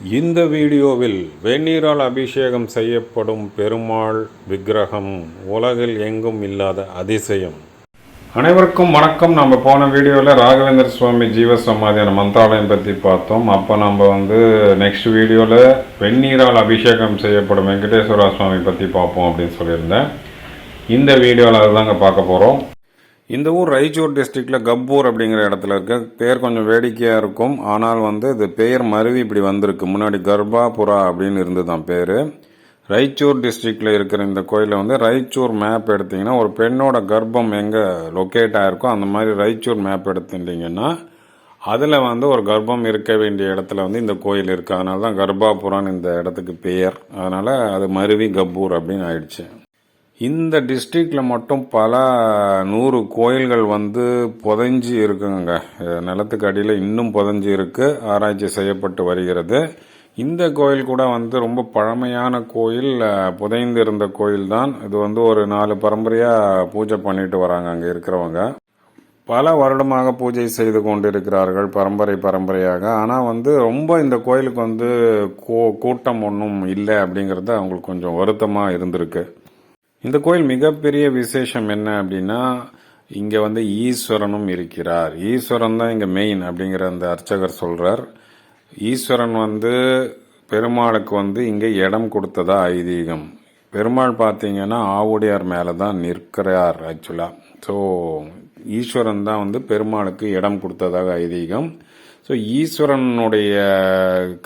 இந்த வீடியோவில் வெந்நீரால் அபிஷேகம் செய்யப்படும் பெருமாள் விக்கிரகம் உலகில் எங்கும் இல்லாத அதிசயம். அனைவருக்கும் வணக்கம். நம்ம போன வீடியோவில் ராகவேந்திர சுவாமி ஜீவ சமாதியான மந்திராலயம் பற்றி பார்த்தோம். அப்போ நம்ம வந்து நெக்ஸ்ட் வீடியோவில் வெந்நீரால் அபிஷேகம் செய்யப்படும் வெங்கடேஸ்வரா சுவாமி பற்றி பார்ப்போம் அப்படின்னு சொல்லியிருந்தேன். இந்த வீடியோவில் அதுதாங்க பார்க்க போகிறோம் இந்த ஊர் ரைச்சூர் டிஸ்ட்ரிக்டில் கப்பூர் அப்படிங்கிற இடத்துல இருக்கு. பேர் கொஞ்சம் வேடிக்கையாக இருக்கும். ஆனால் வந்து இது பெயர் மருவி இப்படி வந்திருக்கு. முன்னாடி கர்பாபுரா அப்படின்னு இருந்து தான் பேர். ரைச்சூர் டிஸ்ட்ரிக்டில் இருக்கிற இந்த கோயிலில் வந்து ரைச்சூர் மேப் எடுத்தீங்கன்னா ஒரு பெண்ணோட கர்ப்பம் எங்கே லொக்கேட் ஆயிருக்கோ அந்த மாதிரி ரைச்சூர் மேப் எடுத்துட்டீங்கன்னா அதில் வந்து ஒரு கர்ப்பம் இருக்க வேண்டிய இடத்துல வந்து இந்த கோயில் இருக்குது அதனால தான் கர்பாபுரான்னு இந்த இடத்துக்கு பெயர் அதனால் அது மருவி கப்பூர் அப்படின்னு ஆயிடுச்சு. இந்த டிஸ்ட்ரிக்டில் மட்டும் பல நூறு கோயில்கள் வந்து புதைஞ்சு இருக்குங்க நிலத்துக்கு அடியில் இன்னும் புதைஞ்சு இருக்கு. ஆராய்ச்சி செய்யப்பட்டு வருகிறது. இந்த கோயில் கூட வந்து ரொம்ப பழமையான கோயில் புதைந்து இருந்த கோயில் தான். இது வந்து ஒரு நாலு பரம்பரையாக பூஜை பண்ணிட்டு வராங்க அங்கே இருக்கிறவங்க. பல வருடமாக பூஜை செய்து கொண்டிருக்கிறார்கள் பரம்பரை பரம்பரையாக. ஆனால் வந்து ரொம்ப இந்த கோயிலுக்கு வந்து கூட்டம் ஒன்றும் இல்லை அப்படிங்கிறது அவங்களுக்கு கொஞ்சம் வருத்தமாக இருந்திருக்கு. இந்த கோயில் மிகப்பெரிய விசேஷம் என்ன அப்படின்னா இங்கே வந்து ஈஸ்வரனும் இருக்கிறார். ஈஸ்வரன் தான் இங்கே மெயின் அப்படிங்கிற அந்த அர்ச்சகர் சொல்கிறார் ஈஸ்வரன் வந்து பெருமாளுக்கு வந்து இங்கே இடம் கொடுத்ததா ஐதீகம். பெருமாள் பார்த்தீங்கன்னா ஆவுடையார் மேலே தான் நிற்கிறார் ஆக்சுவலாக ஸோ ஈஸ்வரன் தான் வந்து பெருமாளுக்கு இடம் கொடுத்ததாக ஐதீகம். ஸோ ஈஸ்வரனுடைய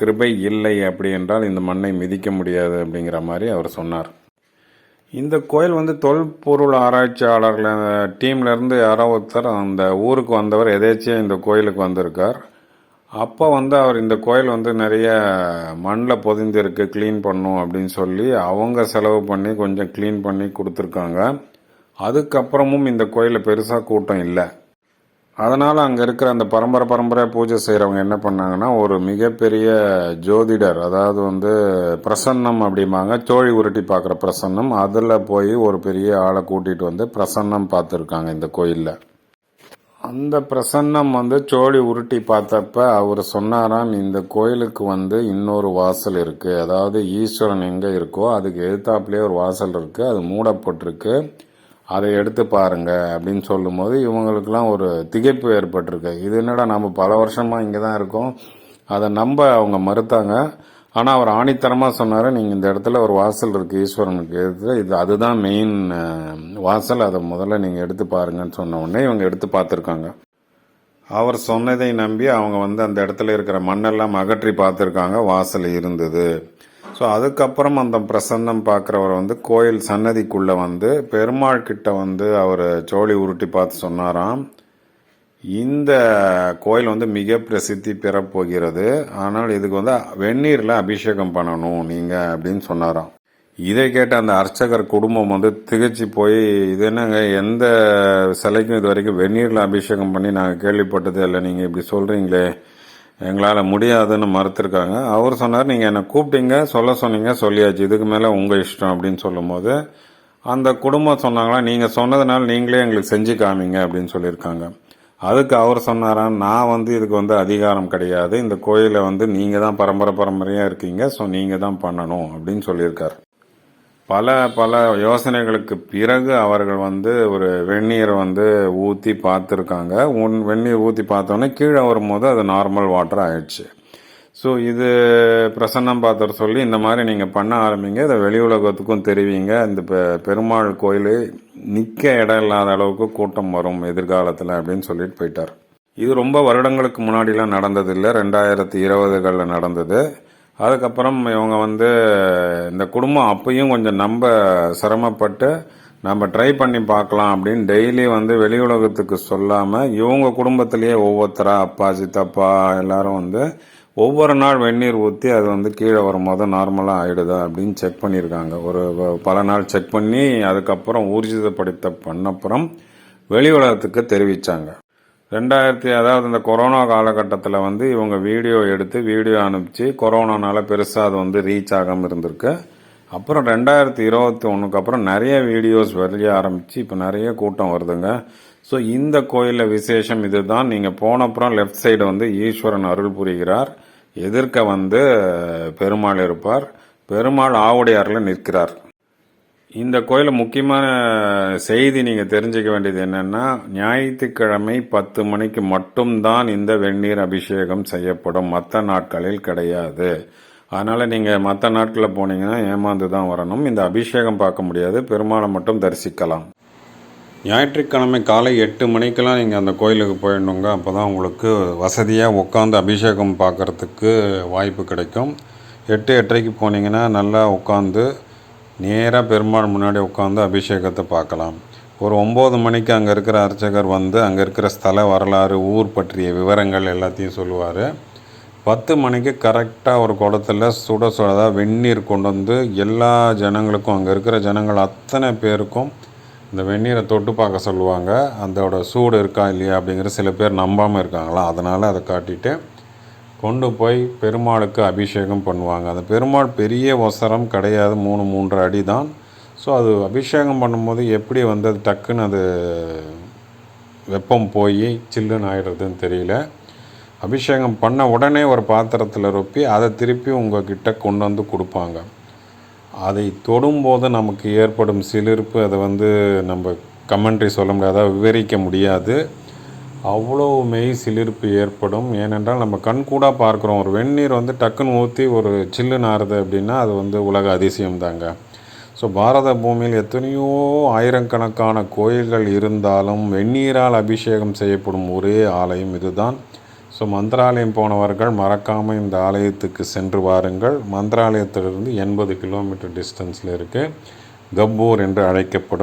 கிருபை இல்லை அப்படி என்றால் இந்த மண்ணை மிதிக்க முடியாது அப்படிங்கிற மாதிரி அவர் சொன்னார். இந்த கோயில் வந்து தொல்பொருள் ஆராய்ச்சியாளர்கள் டீம்லேருந்து யாரோ ஒருத்தர் அந்த ஊருக்கு வந்தவர் எதேச்சியா இந்த கோயிலுக்கு வந்திருக்கார். அப்போ வந்து அவர் இந்த கோயில் வந்து நிறைய மண்ணில் பொதிந்திருக்கு க்ளீன் பண்ணும் அப்படின்னு சொல்லி அவங்க செலவு பண்ணி கொஞ்சம் க்ளீன் பண்ணி கொடுத்துருக்காங்க. அதுக்கப்புறமும் இந்த கோயிலில் பெருசாக கூட்டம் இல்லை. அதனால் அங்கே இருக்கிற அந்த பரம்பரை பரம்பரை பூஜை செய்கிறவங்க என்ன பண்ணாங்கன்னா ஒரு மிகப்பெரிய ஜோதிடர் அதாவது வந்து பிரசன்னம் அப்படிம்பாங்க சோழி உருட்டி பார்க்குற பிரசன்னம் அதில் போய் ஒரு பெரிய ஆளை கூட்டிகிட்டு வந்து பிரசன்னம் பார்த்துருக்காங்க இந்த கோயிலில். அந்த பிரசன்னம் வந்து சோழி உருட்டி பார்த்தப்ப அவர் சொன்னாராம் இந்த கோயிலுக்கு வந்து இன்னொரு வாசல் இருக்குது அதாவது ஈஸ்வரன் எங்கே இருக்கோ அதுக்கு எதிர்த்தாப்புலயே ஒரு வாசல் இருக்குது அது மூடப்பட்டிருக்கு. அதை எடுத்து பாருங்க அப்படின்னு சொல்லும்போது இவங்களுக்கெல்லாம் ஒரு திகைப்பு ஏற்பட்டிருக்கு. இது என்னடா நம்ம பல வருஷமாக இங்கே தான் இருக்கோம். அதை நம்ப அவங்க மறுத்தாங்க. ஆனால் அவர் ஆணித்தரமாக சொன்னார் நீங்கள் இந்த இடத்துல ஒரு வாசல் இருக்குது ஈஸ்வரனுக்கு எதிர்த்து இது அதுதான் மெயின் வாசல். அதை முதல்ல நீங்கள் எடுத்து பாருங்கன்னு சொன்ன உடனே இவங்க எடுத்து பார்த்துருக்காங்க. அவர் சொன்னதை நம்பி அவங்க வந்து அந்த இடத்துல இருக்கிற மண்ணெல்லாம் அகற்றி பார்த்துருக்காங்க. வாசல் இருந்தது. ஸோ அதுக்கப்புறம் அந்த பிரசன்னம் பார்க்குறவர் வந்து கோயில் சன்னதிக்குள்ளே வந்து பெருமாள் கிட்ட வந்து அவர் சோழி உருட்டி பார்த்து சொன்னாராம் இந்த கோயில் வந்து மிக பிரசித்தி பெறப்போகிறது ஆனால் இதுக்கு வந்து வெந்நீரில் அபிஷேகம் பண்ணணும் நீங்கள் அப்படின்னு சொன்னாராம். இதை கேட்ட அந்த அர்ச்சகர் குடும்பம் வந்து திகச்சு போய் இது என்னங்க எந்த சிலைக்கும் இது வரைக்கும் வெந்நீரில் அபிஷேகம் பண்ணி நாங்கள் கேள்விப்பட்டதே இல்லை. நீங்கள் இப்படி சொல்கிறீங்களே எங்களால் முடியாதுன்னு மறுத்துருக்காங்க. அவர் சொன்னார் நீங்கள் என்னை கூப்பிட்டீங்க சொல்ல சொன்னீங்க சொல்லியாச்சு. இதுக்கு மேலே உங்கள் இஷ்டம் அப்படின்னு சொல்லும்போது அந்த குடும்பம் சொன்னாங்களா நீங்கள் சொன்னதுனால நீங்களே எங்களுக்கு செஞ்சு காமிங்க அப்படின்னு சொல்லியிருக்காங்க. அதுக்கு அவர் சொன்னாராம் நான் வந்து இதுக்கு வந்து அதிகாரம் கிடையாது. இந்த கோயிலை வந்து நீங்கள் தான் பரம்பரை பரம்பரையாக இருக்கீங்க. ஸோ நீங்கள் தான் பண்ணணும் அப்படின்னு சொல்லியிருக்கார். பல பல யோசனைகளுக்கு பிறகு அவர்கள் வந்து ஒரு வெந்நீரை வந்து ஊற்றி பார்த்துருக்காங்க. உன் வெந்நீர் ஊற்றி பார்த்தோன்னே கீழே வரும்போது அது நார்மல் வாட்டர் ஆயிடுச்சு. ஸோ இது பிரசன்னம் பார்த்தவர் சொல்லி இந்த மாதிரி நீங்கள் பண்ண ஆரம்பிங்க. இதை வெளி உலகத்துக்கும் தெரிவிங்க. இந்த பெ- பெருமாள் கோயில் நிற்க இடம் இல்லாத அளவுக்கு கூட்டம் வரும் எதிர்காலத்தில் அப்படின்னு சொல்லிட்டு போயிட்டார். இது ரொம்ப வருடங்களுக்கு முன்னாடிலாம் நடந்ததில்லை. ரெண்டாயிரத்தி இருபதுகளில் நடந்தது. அதுக்கப்புறம் இவங்க வந்து இந்த குடும்பம் அப்பயும் கொஞ்சம் நம்ப சிரமப்பட்டு நம்ம ட்ரை பண்ணி பார்க்கலாம் அப்படின்னு டெய்லி வந்து வெளி உலகத்துக்கு சொல்லாமல் இவங்க குடும்பத்திலேயே ஒவ்வொருத்தரா அப்பா சித்தப்பா எல்லாரும் வந்து ஒவ்வொரு நாள் வெந்நீர் ஊற்றி அது வந்து கீழே வரும்போது நார்மலாக ஆகிடுதா அப்படின்னு செக் பண்ணியிருக்காங்க. ஒரு பல நாள் செக் பண்ணி அதுக்கப்புறம் ஊர்ஜிதப்படுத்த பண்ணப்புறம் வெளி உலகத்துக்கு தெரிவித்தாங்க ரெண்டாயிரத்தி அதாவது இந்த கொரோனா காலகட்டத்தில் வந்து இவங்க வீடியோ எடுத்து வீடியோ அனுப்பிச்சு கொரோனானால பெருசாக அது வந்து ரீச் ஆகாமல் இருந்திருக்கு. அப்புறம் ரெண்டாயிரத்தி இருபத்தி ஒன்றுக்கு அப்புறம் நிறைய வீடியோஸ் வெளிய ஆரம்பித்து இப்போ நிறைய கூட்டம் வருதுங்க. ஸோ இந்த கோயிலில் விசேஷம் இதுதான். நீங்கள் போன அப்புறம் லெஃப்ட் சைடு வந்து ஈஸ்வரன் அருள் புரிகிறார். எதிர்க்க வந்து பெருமாள் இருப்பார். பெருமாள் ஆவுடையாரில் நிற்கிறார். இந்த கோயிலில் முக்கியமான செய்தி நீங்கள் தெரிஞ்சுக்க வேண்டியது என்னென்னா ஞாயிற்றுக்கிழமை பத்து மணிக்கு மட்டும்தான் இந்த வெந்நீர் அபிஷேகம் செய்யப்படும். மற்ற நாட்களில் கிடையாது. அதனால் நீங்கள் மற்ற நாட்களில் போனீங்கன்னா ஏமாந்து தான் வரணும். இந்த அபிஷேகம் பார்க்க முடியாது. பெருமாளை மட்டும் தரிசிக்கலாம். ஞாயிற்றுக்கிழமை காலை எட்டு மணிக்கெல்லாம் நீங்கள் அந்த கோயிலுக்கு போயிடணுங்க. அப்போ தான் உங்களுக்கு வசதியாக உட்காந்து அபிஷேகம் பார்க்குறதுக்கு வாய்ப்பு கிடைக்கும். எட்டு எட்டரைக்கு போனீங்கன்னா நல்லா உட்காந்து நேராக பெருமாள் முன்னாடி உட்காந்து அபிஷேகத்தை பார்க்கலாம். ஒரு ஒம்பது மணிக்கு அங்கே இருக்கிற அர்ச்சகர் வந்து அங்கே இருக்கிற ஸ்தல வரலாறு ஊர் பற்றிய விவரங்கள் எல்லாத்தையும் சொல்லுவார். பத்து மணிக்கு கரெக்டாக ஒரு குடத்தில் சுட சுடதாக வெந்நீர் கொண்டு வந்து எல்லா ஜனங்களுக்கும் அங்கே இருக்கிற ஜனங்கள் அத்தனை பேருக்கும் இந்த வெந்நீரை தொட்டு பார்க்க சொல்லுவாங்க. அதோட சூடு இருக்கா இல்லையா அப்படிங்கிற சில பேர் நம்பாமல் இருக்காங்களா? அதனால் அதை காட்டிட்டு கொண்டு போய் பெருமாளுக்கு அபிஷேகம் பண்ணுவாங்க. அந்த பெருமாள் பெரிய ஒசரம் கிடையாது மூணு மூன்று அடி தான். ஸோ அது அபிஷேகம் பண்ணும்போது எப்படி வந்து அது டக்குன்னு அது வெப்பம் போய் சில்லுன்னு ஆகிடுறதுன்னு தெரியல. அபிஷேகம் பண்ண உடனே ஒரு பாத்திரத்தில் ரொப்பி அதை திருப்பி உங்ககிட்ட கொண்டு வந்து கொடுப்பாங்க. அதை தொடும்போது நமக்கு ஏற்படும் சிலிர்ப்பு அதை வந்து நம்ம கமெண்ட்ரி சொல்ல முடியாது விவரிக்க முடியாது. அவ்வளோ மெய் சிலிர்ப்பு ஏற்படும். ஏனென்றால் நம்ம கண்கூடாக பார்க்குறோம். ஒரு வெந்நீர் வந்து டக்குன்னு ஊற்றி ஒரு சில்லுன்னு ஆறுது அப்படின்னா அது வந்து உலக அதிசயம் தாங்க ஸோ பாரத பூமியில் எத்தனையோ ஆயிரக்கணக்கான கோயில்கள் இருந்தாலும் வெந்நீரால் அபிஷேகம் செய்யப்படும் ஒரே ஆலயம் இதுதான். ஸோ மந்திராலயம் போனவர்கள் மறக்காமல் இந்த ஆலயத்துக்கு சென்று வாருங்கள். மந்திராலயத்திலிருந்து எண்பது கிலோமீட்டர் டிஸ்டன்ஸில் இருக்குது கப்பூர் என்று அழைக்கப்படும்